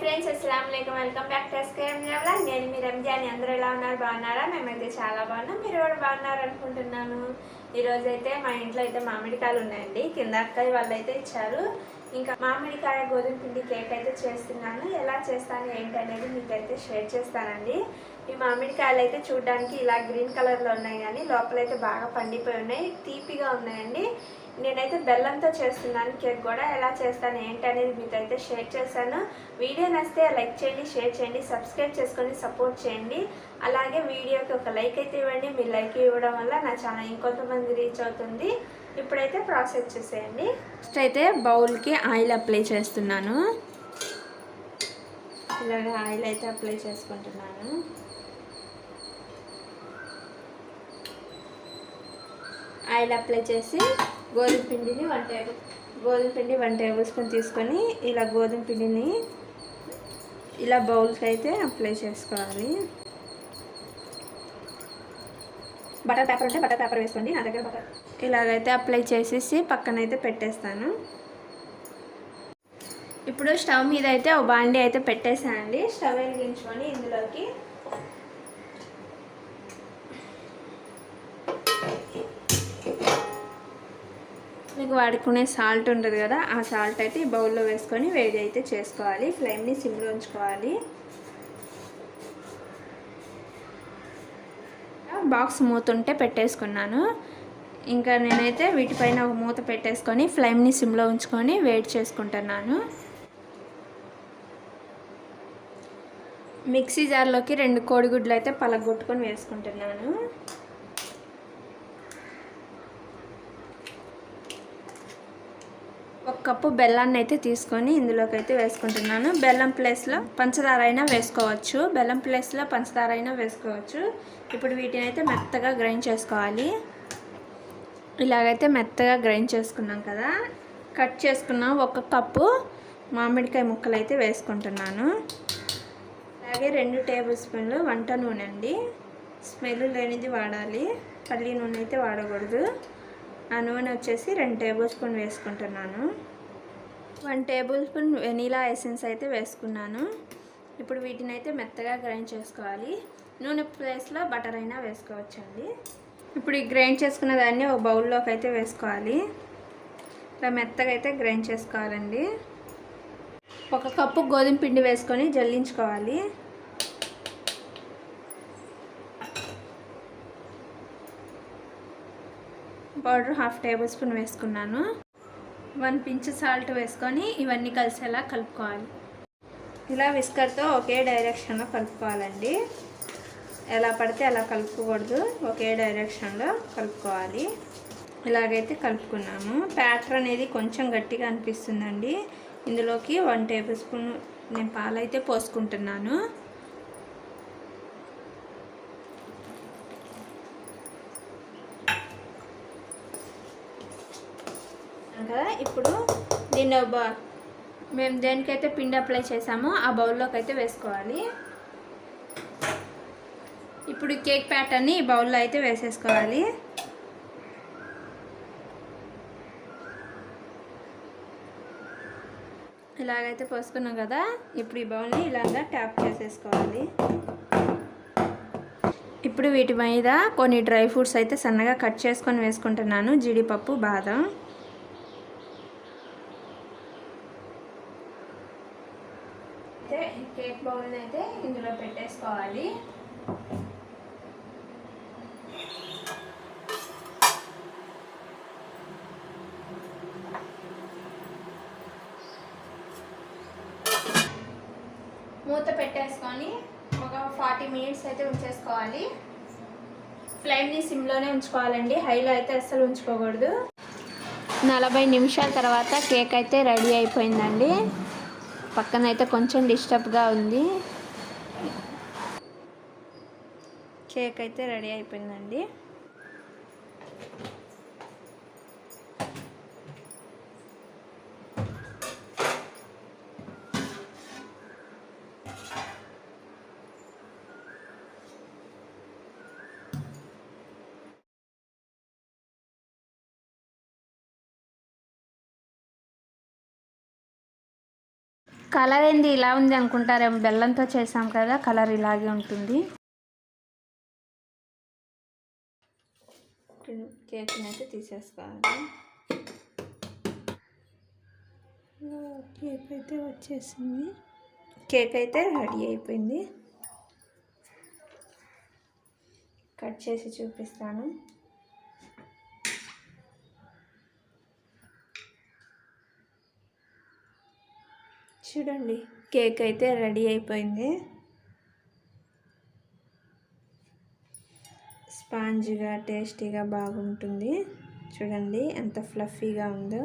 Friends అస్సలం welcome back to SKM జవలా నేను మీ రంజాని అందరూ ఎలా ఉన్నారు? బాగున్నారా? మేమైతే చాలా బాగున్నాం. మీరు కూడా బాగున్నారు అనుకుంటున్నాను ఈరోజు అయితే మా ఇంట్లో అయితే మామిడికాయలు ఉన్నాయండి. కింద అక్కయ్య వాళ్ళు అయితే ఇచ్చారు. ఇంకా మామిడికాయ గోధుమ పిండి కేక్ అయితే చేస్తున్నాను. ఎలా చేస్తాను ఏంటి అనేది మీకైతే షేర్ చేస్తానండి. ఈ మామిడికాయలు అయితే చూడడానికి ఇలా గ్రీన్ కలర్లో ఉన్నాయి కానీ లోపలైతే బాగా పండిపోయి ఉన్నాయి. తీపిగా ఉన్నాయండి. నేనైతే బెల్లంతో చేస్తున్నాను కేక్ కూడా. ఎలా చేస్తాను ఏంటి అనేది అయితే షేర్ చేశాను. వీడియో నచ్చితే లైక్ చేయండి షేర్ చేయండి సబ్స్క్రైబ్ చేసుకొని సపోర్ట్ చేయండి. అలాగే వీడియోకి ఒక లైక్ అయితే ఇవ్వండి. మీ లైక్ ఇవ్వడం వల్ల నా ఛానల్ ఇంకొంతమంది రీచ్ అవుతుంది. ఇప్పుడైతే ప్రాసెస్ చేసేయండి. ఫస్ట్ అయితే బౌల్కి ఆయిల్ అప్లై చేస్తున్నాను. ఇలాగ ఆయిల్ అయితే అప్లై చేసుకుంటున్నాను. ఆయిల్ అప్లై చేసి గోధుమ పిండిని వన్ టేబుల్ గోధుమ పిండి వన్ టేబుల్ స్పూన్ తీసుకొని ఇలా గోధుమ పిండిని ఇలా బౌల్కి అయితే అప్లై చేసుకోవాలి. బటర్ పేపర్ ఉంటే బటర్ పేపర్ వేసుకోండి నా దగ్గర బటర్. ఇలాగైతే అప్లై చేసేసి పక్కన అయితే పెట్టేస్తాను. ఇప్పుడు స్టవ్ మీద అయితే ఒక బాండీ అయితే పెట్టేసానండి స్టవ్ వెలిగించుకొని ఇందులోకి మీకు వాడుకునే సాల్ట్ ఉంటుంది కదా ఆ సాల్ట్ అయితే ఈ బౌల్లో వేసుకొని వేడి అయితే చేసుకోవాలి. ఫ్లేమ్ని సిమ్లో ఉంచుకోవాలి. బాక్స్ మూత ఉంటే పెట్టేసుకున్నాను. ఇంకా నేనైతే వీటిపైన ఒక మూత పెట్టేసుకొని ఫ్లేమ్ని సిమ్లో ఉంచుకొని వెయిట్ చేసుకుంటున్నాను. మిక్సీ జార్లోకి రెండు కోడిగుడ్లు అయితే పలగొట్టుకొని వేసుకుంటున్నాను. కప్పు బెల్లాన్ని అయితే తీసుకొని ఇందులోకి అయితే వేసుకుంటున్నాను. బెల్లం ప్లేస్లో పంచదార అయినా వేసుకోవచ్చు. బెల్లం ప్లేస్లో పంచదార అయినా వేసుకోవచ్చు. ఇప్పుడు వీటిని అయితే మెత్తగా గ్రైండ్ చేసుకోవాలి. ఇలాగైతే మెత్తగా గ్రైండ్ చేసుకున్నాం కదా. కట్ చేసుకున్న ఒక కప్పు మామిడికాయ ముక్కలు అయితే వేసుకుంటున్నాను. అలాగే రెండు టేబుల్ స్పూన్లు వంట నూనె అండి. స్మెల్ లేనిది వాడాలి. పల్లి నూనె అయితే వాడకూడదు. ఆ నూనె వచ్చేసి రెండు టేబుల్ స్పూన్ వేసుకుంటున్నాను. One tablespoon vanilla essence అయితే వేసుకున్నాను. ఇప్పుడు వీటిని అయితే మెత్తగా గ్రైండ్ చేసుకోవాలి. నూనె ప్లేస్లో బటర్ అయినా వేసుకోవచ్చండి. ఇప్పుడు ఈ గ్రైండ్ చేసుకున్న దాన్ని ఒక బౌల్లోకి అయితే వేసుకోవాలి. ఇలా మెత్తగా అయితే గ్రైండ్ చేసుకోవాలండి. ఒక కప్పు గోధుమ పిండి వేసుకొని జల్లించుకోవాలి. పౌడర్ హాఫ్ టేబుల్ స్పూన్ వేసుకున్నాను. వన్ పించ్ సాల్ట్ వేసుకొని ఇవన్నీ కలిసేలా కలుపుకోవాలి. ఇలా విస్కర్తో ఒకే డైరెక్షన్లో కలుపుకోవాలండి. ఎలా పడితే అలా కలుపుకోకూడదు. ఒకే డైరెక్షన్లో కలుపుకోవాలి. ఇలాగైతే కలుపుకున్నాము. బ్యాటర్ అనేది కొంచెం గట్టిగా అనిపిస్తుందండి. ఇందులోకి వన్ టేబుల్ స్పూన్ నేను పాలైతే పోసుకుంటున్నాను. కదా? ఇప్పుడు దీన్ని మేము దేనికైతే పిండి అప్లై చేసామో ఆ బౌల్లోకి అయితే వేసుకోవాలి. ఇప్పుడు కేక్ ప్యాటర్న్ని ఈ బౌల్లో అయితే వేసేసుకోవాలి. ఇలాగైతే పోసుకున్నాం కదా? ఇప్పుడు ఈ బౌల్ని ఇలాగా ట్యాప్ చేసేసుకోవాలి. ఇప్పుడు వీటి మీద కొన్ని డ్రై ఫ్రూట్స్ అయితే సన్నగా కట్ చేసుకొని వేసుకుంటున్నాను. జీడిపప్పు బాదం. అయితే కేక్ బౌల్ని అయితే ఇందులో పెట్టేసుకోవాలి. మూత పెట్టేసుకొని ఒక ఫార్టీ మినిట్స్ అయితే ఉంచేసుకోవాలి. ఫ్లేమ్ని సిమ్లోనే ఉంచుకోవాలండి. హైలో అయితే అస్సలు ఉంచుకోకూడదు. నలభై నిమిషాల తర్వాత కేక్ అయితే రెడీ అయిపోయిందండి. పక్కన అయితే కొంచెం డిస్టర్బ్గా ఉంది. కేక్ అయితే రెడీ అయిపోయిందండి. కలర్ ఏంది ఇలా ఉంది అనుకుంటారేమో బెల్లంతో చేసాం కదా కలర్ ఇలాగే ఉంటుంది. కేక్ని అయితే తీసేసుకోవాలి. కేక్ అయితే వచ్చేసింది. కేక్ అయితే రెడీ అయిపోయింది. కట్ చేసి చూపిస్తాను. చూడండి కేక్ అయితే రెడీ అయిపోయింది. స్పాంజ్గా టేస్టీగా బాగుంటుంది. చూడండి ఎంత ఫ్లఫీగా ఉందో.